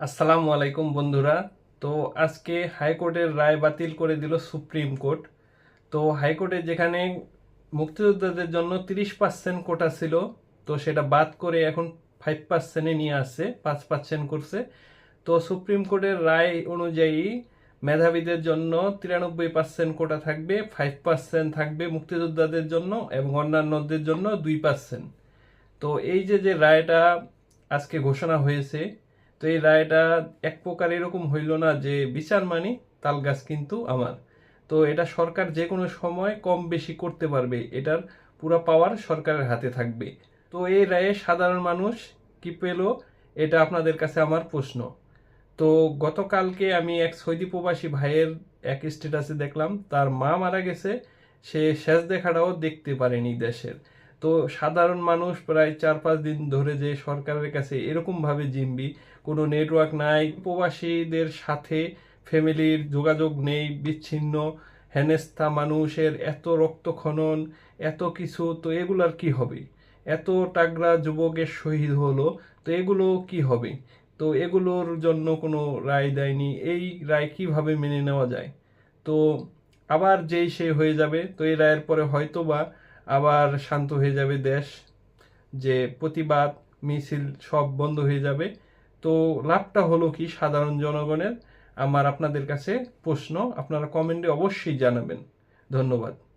আসসালামু আলাইকুম বন্ধুরা। তো আজকে হাইকোর্টের রায় বাতিল করে দিল সুপ্রিম কোর্ট। তো হাইকোর্টে যেখানে মুক্তিযোদ্ধাদের জন্য তিরিশ পার্সেন্ট কোটা ছিল, তো সেটা বাদ করে এখন ফাইভ পার্সেন্টে নিয়ে আসছে, পাঁচ পার্সেন্ট করছে। তো সুপ্রিম কোর্টের রায় অনুযায়ী মেধাবীদের জন্য তিরানব্বই পার্সেন্ট কোটা থাকবে ফাইভ পার্সেন্ট থাকবে মুক্তিযোদ্ধাদের জন্য এবং অন্যান্যদের জন্য দুই পার্সেন্ট তো এই যে যে রায়টা আজকে ঘোষণা হয়েছে তো এই রায়টা এক প্রকার এরকম হইল না যে বিচার মানি, তাল গাছ কিন্তু আমার। তো এটা সরকার যে কোনো সময় কম বেশি করতে পারবে, এটার পুরো পাওয়ার সরকারের হাতে থাকবে। তো এই রায়ে সাধারণ মানুষ কি পেল, এটা আপনাদের কাছে আমার প্রশ্ন। তো গতকালকে আমি এক সৌদি প্রবাসী ভাইয়ের এক স্ট্যাটাসে দেখলাম, তার মা মারা গেছে, সে শেষ দেখাটাও দেখতে পারেনি দেশের। তো সাধারণ মানুষ প্রায় চার পাঁচ দিন ধরে যে সরকারের কাছে এরকমভাবে জিম্বি, কোনো নেটওয়ার্ক নাই, প্রবাসীদের সাথে ফ্যামিলির যোগাযোগ নেই, বিচ্ছিন্ন হেনেস্তা মানুষের, এত রক্তখনন এত কিছু, তো এগুলার কি হবে? এত টাগরা যুবকের শহীদ হলো, তো এগুলো কি হবে? তো এগুলোর জন্য কোনো রায় দেয়নি, এই রায় কীভাবে মেনে নেওয়া যায়? তো আবার যেই সে হয়ে যাবে, তো এই রায়ের পরে হয়তো বা আবার শান্ত হয়ে যাবে দেশ, যে প্রতিবাদ, মিছিল সব বন্ধ হয়ে যাবে। তো লাভটা হলো কি সাধারণ জনগণের? আমার আপনাদের কাছে প্রশ্ন, আপনারা কমেন্টে অবশ্যই জানাবেন। ধন্যবাদ।